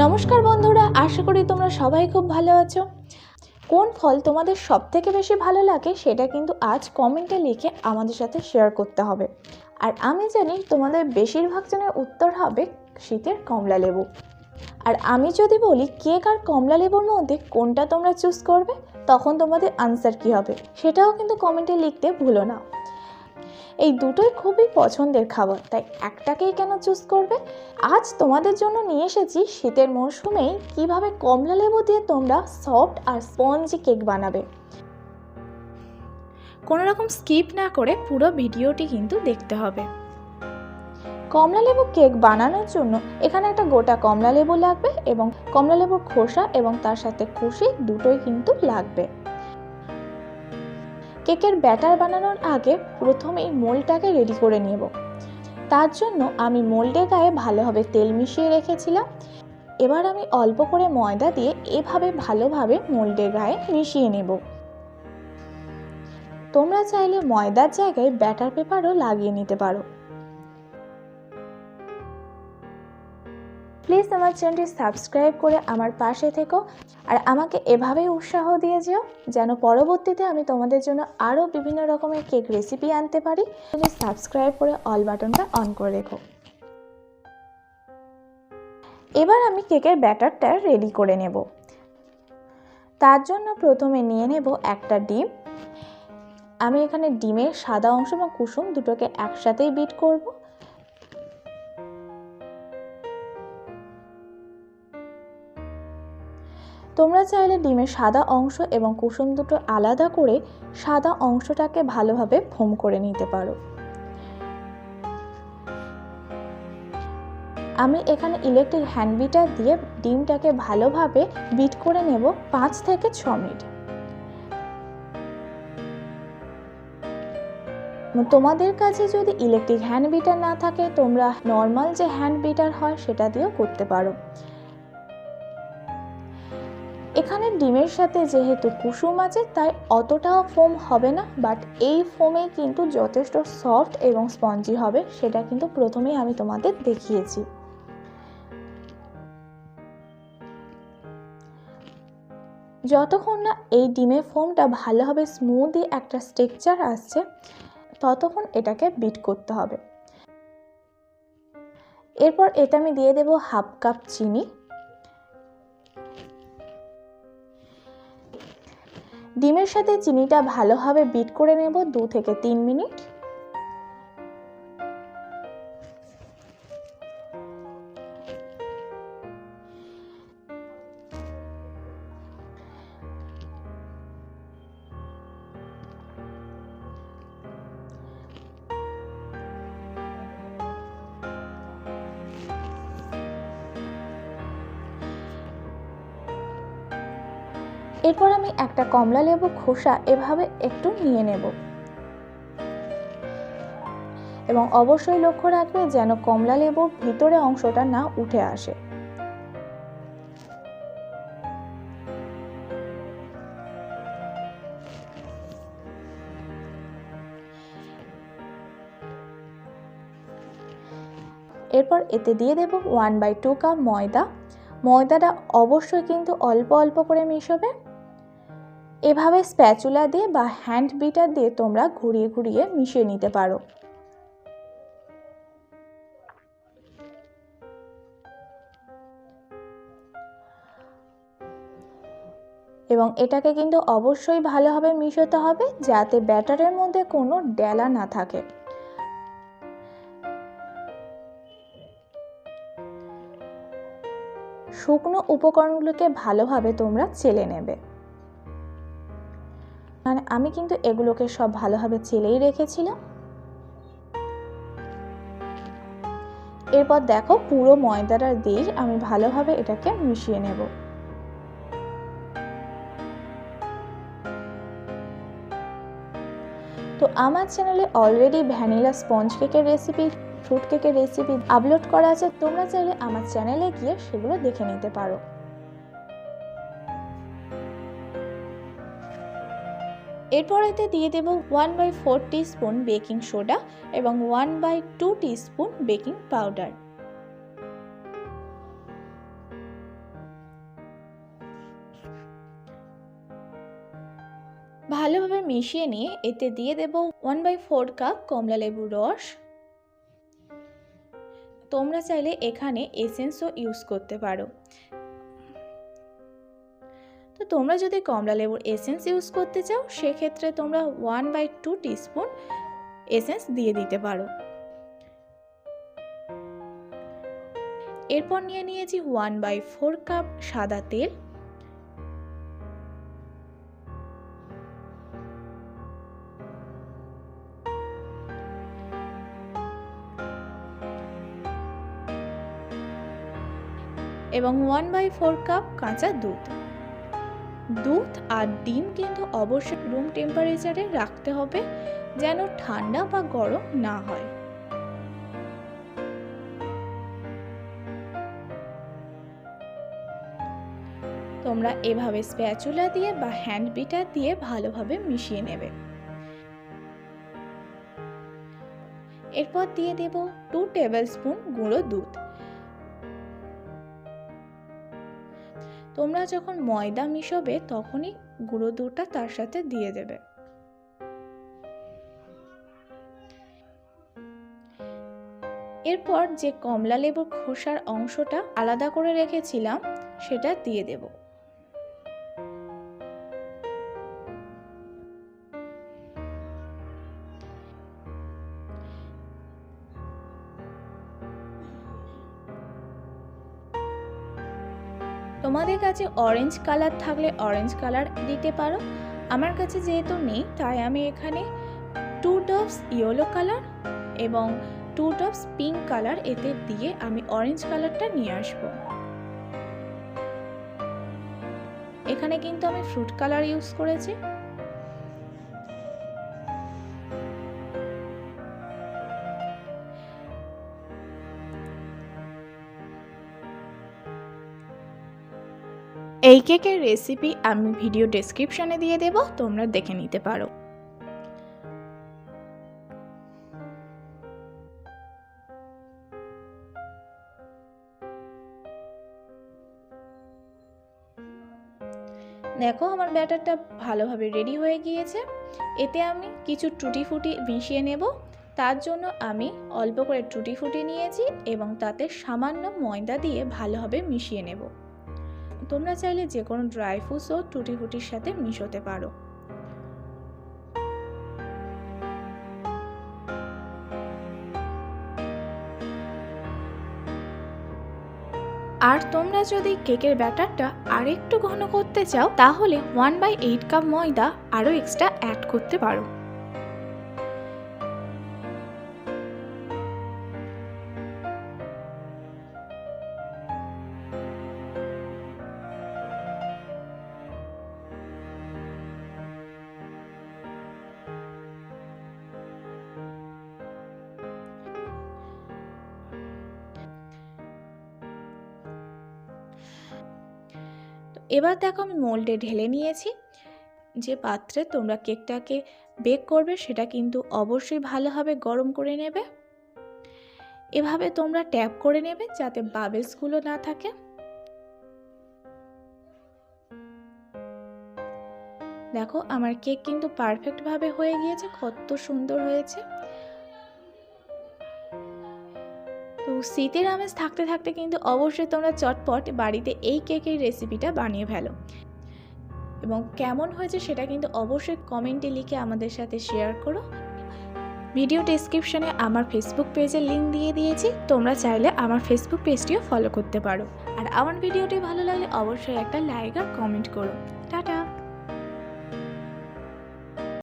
নমস্কার বন্ধুরা, আশা করি তোমরা সবাই খুব ভালো আছো। কোন ফল তোমাদের সব থেকে বেশি ভালো লাগে সেটা কিন্তু আজ কমেন্টে লিখে আমাদের সাথে শেয়ার করতে হবে। আর আমি জানি তোমাদের বেশিরভাগ জনের উত্তর হবে শীতের কমলা লেবু। আর আমি যদি বলি কেক আর কমলা লেবুর মধ্যে কোনটা তোমরা চুজ করবে, তখন তোমাদের আনসার কী হবে, সেটাও কিন্তু কমেন্টে লিখতে ভুলো না। এই দুটোই খুবই পছন্দের খাবার, তাই একটাকেই কেন চুজ করবে? আজ তোমাদের জন্য নিয়ে এসেছি শীতের মরশুমেই কীভাবে কমলা লেবু দিয়ে তোমরা সফট আর স্পঞ্জি কেক বানাবে। কোনো রকম স্কিপ না করে পুরো ভিডিওটি কিন্তু দেখতে হবে। কমলা লেবু কেক বানানোর জন্য এখানে একটা গোটা কমলা লেবু লাগবে এবং কমলা লেবুর খোসা এবং তার সাথে কুশি দুটোই কিন্তু লাগবে। কেকের ব্যাটার বানানোর আগে প্রথমেই মোলটাকে রেডি করে নেব। তার জন্য আমি মোল্ডের গায়ে ভালোভাবে তেল মিশিয়ে রেখেছিলাম। এবার আমি অল্প করে ময়দা দিয়ে এভাবে ভালোভাবে মোল্ডের গায়ে মিশিয়ে নেব। তোমরা চাইলে ময়দার জায়গায় ব্যাটার পেপারও লাগিয়ে নিতে পারো। প্লিজ আমার চ্যানেলটি সাবস্ক্রাইব করে আমার পাশে থেকো আর আমাকে এভাবেই উৎসাহ দিয়ে যেও যেন পরবর্তীতে আমি তোমাদের জন্য আরও বিভিন্ন রকমের কেক রেসিপি আনতে পারি। তুমি সাবস্ক্রাইব করে অল বাটনটা অন করে রেখো। এবার আমি কেকের ব্যাটারটা রেডি করে নেব। তার জন্য প্রথমে নিয়ে নেব একটা ডিম। আমি এখানে ডিমের সাদা অংশ এবং কুসুম দুটোকে একসাথেই বিট করব। তোমরা চাইলে ডিমের সাদা অংশ এবং কুসুম দুটো আলাদা করে সাদা অংশটাকে ভালোভাবে ফোম করে নিতে পারো। আমি এখানে ইলেকট্রিক হ্যান্ড বিটার দিয়ে ডিমটাকে ভালোভাবে বিট করে নেব পাঁচ থেকে ছ মিনিট। তোমাদের কাছে যদি ইলেকট্রিক হ্যান্ড বিটার না থাকে, তোমরা নর্মাল যে হ্যান্ড বিটার হয়, সেটা দিয়েও করতে পারো। এখানে ডিমের সাথে যেহেতু কুসুম আছে, তাই অতটাও ফোম হবে না বাট এই ফোমে কিন্তু যথেষ্ট সফট এবং স্পঞ্জি হবে, সেটা কিন্তু প্রথমেই আমি তোমাদের দেখিয়েছি। যতক্ষণ না এই ডিমের ফোমটা ভালোভাবে স্মুথই একটা স্ট্রেকচার আসছে, ততক্ষণ এটাকে বিট করতে হবে। এরপর এটা আমি দিয়ে দেব হাফ কাপ চিনি। ডিমের সাথে চিনিটা ভালোভাবে বিট করে নেব দু থেকে তিন মিনিট। এরপর আমি একটা কমলা লেবু খোসা এভাবে একটু নিয়ে নেব। এবং অবশ্যই লক্ষ্য রাখবে যেন কমলা লেবুর ভিতরে অংশটা না উঠে আসে। এরপর এতে দিয়ে দেব ওয়ান বাই টু কাপ ময়দা। ময়দাটা অবশ্যই কিন্তু অল্প অল্প করে মিশবে। এভাবে স্প্যাচুলা দিয়ে বা হ্যান্ড বিটার দিয়ে তোমরা ঘুরিয়ে ঘুরিয়ে মিশিয়ে নিতে পারো। এবং এটাকে কিন্তু অবশ্যই ভালোভাবে মিশোতে হবে যাতে ব্যাটারের মধ্যে কোনো ডেলা না থাকে। শুকনো উপকরণগুলোকে ভালোভাবে তোমরা চেলে নেবে। মানে আমি কিন্তু এগুলোকে সব ভালোভাবে চেলেই রেখেছিলাম। এরপর দেখো পুরো ময়দাটা দিয়ে আমি ভালোভাবে এটাকে মিশিয়ে নেব। তো আমার চ্যানেলে অলরেডি ভ্যানিলা স্পঞ্জ কেকের রেসিপি ফ্রুট কেকের রেসিপি আপলোড করা আছে, তোমরা চাইলে আমার চ্যানেলে গিয়ে সেগুলো দেখে নিতে পারো। এরপর এতে দিয়ে দেব one by four spoon baking soda এবং one by two spoon baking powder ভালোভাবে মিশিয়ে নিয়ে এতে দিয়ে দেব ওয়ান বাই ফোর কাপ কমলা লেবুর রস। তোমরা চাইলে এখানে এসেন্সও ইউজ করতে পারো। তোমরা যদি কমলা লেবুর এসেন্স ইউজ করতে চাও, সেক্ষেত্রে তোমরা one by two teaspoon essence দিয়ে দিতে পারো। এরপর নিয়ে নিয়েছি ওয়ান বাই ফোর কাপ সাদা তেল। এবং ওয়ান বাই ফোর কাপ কাঁচা দুধ। দুধ আর ডিম কিন্তু অবশ্যই রুম টেম্পারেচারে রাখতে হবে, যেন ঠান্ডা বা গরম না হয়। তোমরা এভাবে স্প্যাচুলা দিয়ে বা হ্যান্ড বিটার দিয়ে ভালোভাবে মিশিয়ে নেবে। এরপর দিয়ে দেব টু টেবিল স্পুন গুঁড়ো দুধ। তোমরা যখন ময়দা মিশবে, তখনই গুঁড়ো দুধটা তার সাথে দিয়ে দেবে। এরপর যে কমলা লেবুর খোসার অংশটা আলাদা করে রেখেছিলাম, সেটা দিয়ে দেব। তোমাদের কাছে অরেঞ্জ কালার থাকলে অরেঞ্জ কালার দিতে পারো। আমার কাছে যেহেতু নেই, তাই আমি এখানে টু ডপস ইয়েলো কালার এবং টু ডপস পিঙ্ক কালার এতে দিয়ে আমি অরেঞ্জ কালারটা নিয়ে আসব। এখানে কিন্তু আমি ফ্রুট কালার ইউজ করেছি। এই কেকের রেসিপি আমি ভিডিও ডেসক্রিপশনে দিয়ে দেব, তোমরা দেখে নিতে পারো। দেখো, আমার ব্যাটারটা ভালোভাবে রেডি হয়ে গিয়েছে। এতে আমি কিছু টুটি ফুটি মিশিয়ে নেব। তার জন্য আমি অল্প করে টুটি ফুটি নিয়েছি এবং তাতে সামান্য ময়দা দিয়ে ভালোভাবে মিশিয়ে নেব। তোমরা চাইলে যে কোনো ড্রাই ফ্রুটসও টুটি ফুটির সাথে মিশোতে পারো। আর তোমরা যদি কেকের ব্যাটারটা আরেকটু ঘন করতে চাও, তাহলে ওয়ান বাই এইট কাপ ময়দা আরও এক্সট্রা অ্যাড করতে পারো। এবার দেখো আমি মোল্ডে ঢেলে নিয়েছি। যে পাত্রে তোমরা কেকটাকে বেক করবে সেটা কিন্তু অবশ্যই ভালোভাবে গরম করে নেবে। এভাবে তোমরা ট্যাপ করে নেবে যাতে বাবেলসগুলো না থাকে। দেখো আমার কেক কিন্তু পারফেক্টভাবে হয়ে গিয়েছে, কত সুন্দর হয়েছে। শীতের আমেজ থাকতে থাকতে কিন্তু অবশ্যই তোমরা চটপট বাড়িতে এই কেকের রেসিপিটা বানিয়ে ফেলো। এবং কেমন হয়েছে সেটা কিন্তু অবশ্যই কমেন্টে লিখে আমাদের সাথে শেয়ার করো। ভিডিও ডেসক্রিপশনে আমার ফেসবুক পেজের লিঙ্ক দিয়ে দিয়েছি, তোমরা চাইলে আমার ফেসবুক পেজটিও ফলো করতে পারো। আর আমার ভিডিওটি ভালো লাগলে অবশ্যই একটা লাইক আর কমেন্ট করো। টাটা!